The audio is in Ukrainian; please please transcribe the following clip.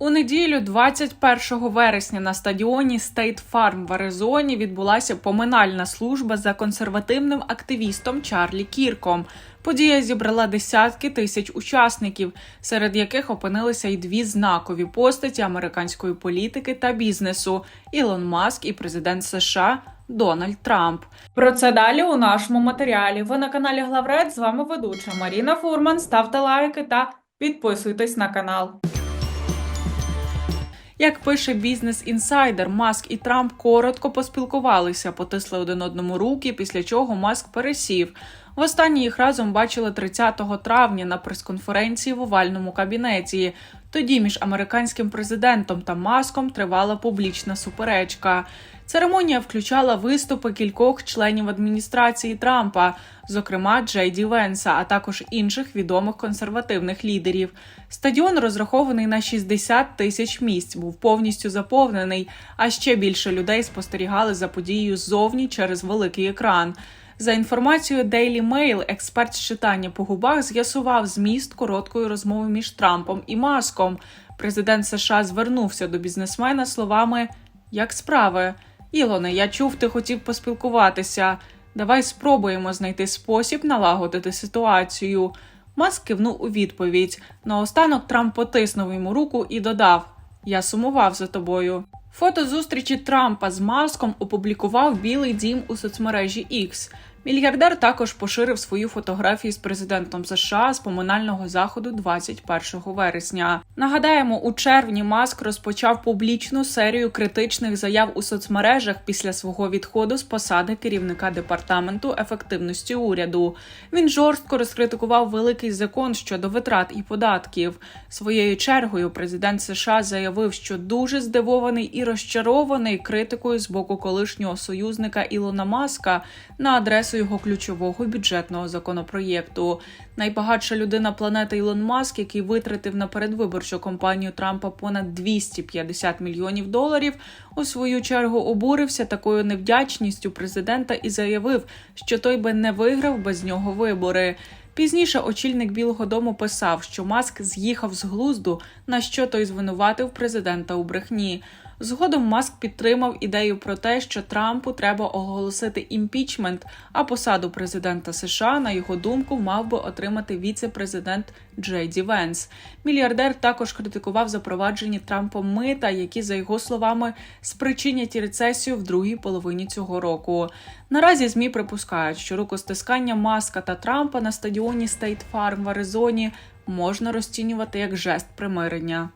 У неділю, 21 вересня, на стадіоні State Farm в Аризоні відбулася поминальна служба за консервативним активістом Чарлі Кірком. Подія зібрала десятки тисяч учасників, серед яких опинилися й дві знакові постаті американської політики та бізнесу Ілон Маск і президент США. Дональд Трамп. Про це далі у нашому матеріалі. Ви на каналі Главред. З вами ведуча Маріна Фурман. Ставте лайки та підписуйтесь на канал. Як пише бізнес інсайдер, Маск і Трамп коротко поспілкувалися, потисли один одному руки, після чого Маск пересів. Востаннє їх разом бачили 30 травня на прес-конференції в овальному кабінеті. Тоді між американським президентом та маском тривала публічна суперечка. Церемонія включала виступи кількох членів адміністрації Трампа, зокрема Джей Ді Венса, а також інших відомих консервативних лідерів. Стадіон розрахований на 60 тисяч місць, був повністю заповнений, а ще більше людей спостерігали за подією ззовні через великий екран. За інформацією Daily Mail, експерт з читання по губах з'ясував зміст короткої розмови між Трампом і Маском. Президент США звернувся до бізнесмена словами: Як справи? Ілоне, я чув, ти хотів поспілкуватися. Давай спробуємо знайти спосіб налагодити ситуацію. Маск кивнув у відповідь. Наостанок Трамп потиснув йому руку і додав: Я сумував за тобою. Фото зустрічі Трампа з Маском опублікував Білий Дім у соцмережі X. Мільярдер також поширив свою фотографію з президентом США з поминального заходу 21 вересня. Нагадаємо, у червні Маск розпочав публічну серію критичних заяв у соцмережах після свого відходу з посади керівника департаменту ефективності уряду. Він жорстко розкритикував великий закон щодо витрат і податків. Своєю чергою президент США заявив, що дуже здивований і розчарований критикою з боку колишнього союзника Ілона Маска на адресу його ключового бюджетного законопроєкту. Найбагатша людина планети Ілон Маск, який витратив на передвиборчу кампанію Трампа понад 250 мільйонів доларів, у свою чергу обурився такою невдячністю президента і заявив, що той би не виграв без нього вибори. Пізніше очільник Білого Дому писав, що Маск з'їхав з глузду, на що той звинуватив президента у брехні. Згодом Маск підтримав ідею про те, що Трампу треба оголосити імпічмент, а посаду президента США, на його думку, мав би отримати віце-президент Джей Ді Венс. Мільярдер також критикував запроваджені Трампом мита, які, за його словами, спричинять рецесію в другій половині цього року. Наразі змі припускають, що рукостискання Маска та Трампа на стадіоні Стейт Фарм в Аризоні можна розцінювати як жест примирення.